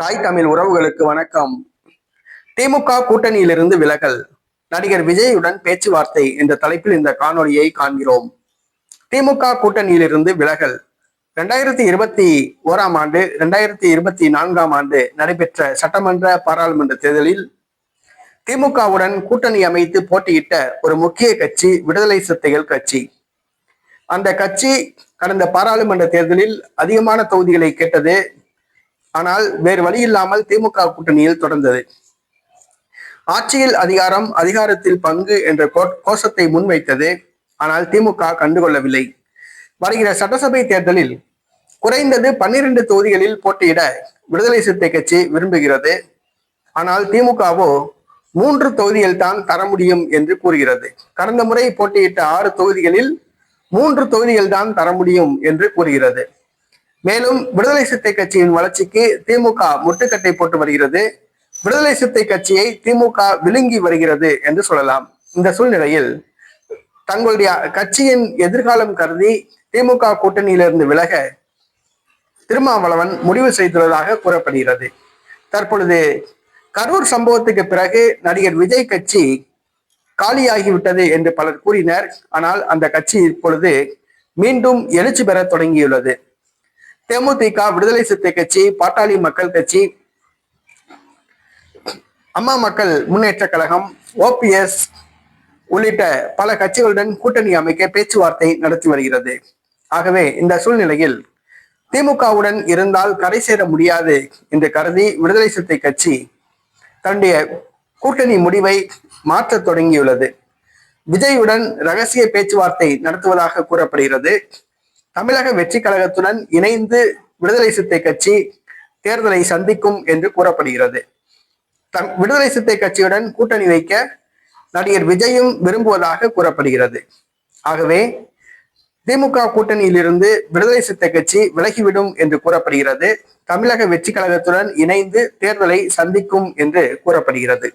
தாய் தமிழ் உறவுகளுக்கு வணக்கம். திமுக கூட்டணியிலிருந்து விலகல். நடிகர் விஜயுடன் பேச்சுவார்த்தை என்ற தலைப்பில் இந்த காணொலியை காண்கிறோம். திமுக கூட்டணியிலிருந்து விலகல். இரண்டாயிரத்தி இருபத்தி ஓராம் ஆண்டு இரண்டாயிரத்தி இருபத்தி நான்காம் ஆண்டு நடைபெற்ற சட்டமன்ற பாராளுமன்ற தேர்தலில் திமுகவுடன் கூட்டணி அமைத்து போட்டியிட்ட ஒரு முக்கிய கட்சி விடுதலை சிறுத்தைகள் கட்சி. அந்த கட்சி கடந்த பாராளுமன்ற தேர்தலில் அதிகமான தொகுதிகளை கேட்டது ஆனால் வேறு வழி இல்லாமல் திமுக கூட்டணியில் தொடர்ந்தது. ஆட்சியில் அதிகாரம் அதிகாரத்தில் பங்கு என்ற கோ- கோஷத்தை முன்வைத்தது. ஆனால் திமுக கண்டுகொள்ளவில்லை. வருகிற சட்டசபை தேர்தலில் குறைந்தது பன்னிரண்டு தொகுதிகளில் போட்டியிட விடுதலை சிறுத்தை கட்சி விரும்புகிறது. ஆனால் திமுகவோ மூன்று தொகுதிகள் தான் தர முடியும் என்று கூறுகிறது. கடந்த முறை போட்டியிட்ட ஆறு தொகுதிகளில் மூன்று தொகுதிகள் தான் தர முடியும் என்று கூறுகிறது. மேலும் விடுதலை சிறுத்தை கட்சியின் வளர்ச்சிக்கு திமுக முட்டுக்கட்டை போட்டு வருகிறது. விடுதலை சிறுத்தை கட்சியை திமுக விழுங்கி வருகிறது என்று சொல்லலாம். இந்த சூழ்நிலையில் தங்களுடைய கட்சியின் எதிர்காலம் கருதி திமுக கூட்டணியிலிருந்து விலக திருமாவளவன் முடிவு செய்துள்ளதாக கூறப்படுகிறது. தற்பொழுது கரூர் சம்பவத்துக்கு பிறகு நடிகர் விஜய் கட்சி காலியாகிவிட்டது என்று பலர் கூறினர். ஆனால் அந்த கட்சி இப்பொழுது மீண்டும் எழுச்சி பெற தொடங்கியுள்ளது. தேமுதிக விடுதலை சிறுத்தை கட்சி பாட்டாளி மக்கள் கட்சி அம்மா மக்கள் முன்னேற்ற கழகம் ஓபிஎஸ் உள்ளிட்ட பல கட்சிகளுடன் கூட்டணி அமைக்க பேச்சுவார்த்தை நடத்தி வருகிறது. ஆகவே இந்த சூழ்நிலையில் திமுகவுடன் இருந்தால் கரை சேர முடியாது என்று கருதி விடுதலை சிறுத்தை கட்சி தன்னுடைய கூட்டணி முடிவை மாற்றத் தொடங்கியுள்ளது. விஜயுடன் ரகசிய பேச்சுவார்த்தை நடத்துவதாக கூறப்படுகிறது. தமிழக வெற்றி கழகத்துடன் இணைந்து விடுதலை சித்தை கட்சி தேர்தலை சந்திக்கும் என்று கூறப்படுகிறது. தம் விடுதலை சித்தை கட்சியுடன் கூட்டணி வைக்க நடிகர் விஜயும் விரும்புவதாக கூறப்படுகிறது. ஆகவே திமுக கூட்டணியிலிருந்து விடுதலை சித்த கட்சி விலகிவிடும் என்று கூறப்படுகிறது. தமிழக வெற்றி கழகத்துடன் இணைந்து தேர்தலை சந்திக்கும் என்று கூறப்படுகிறது.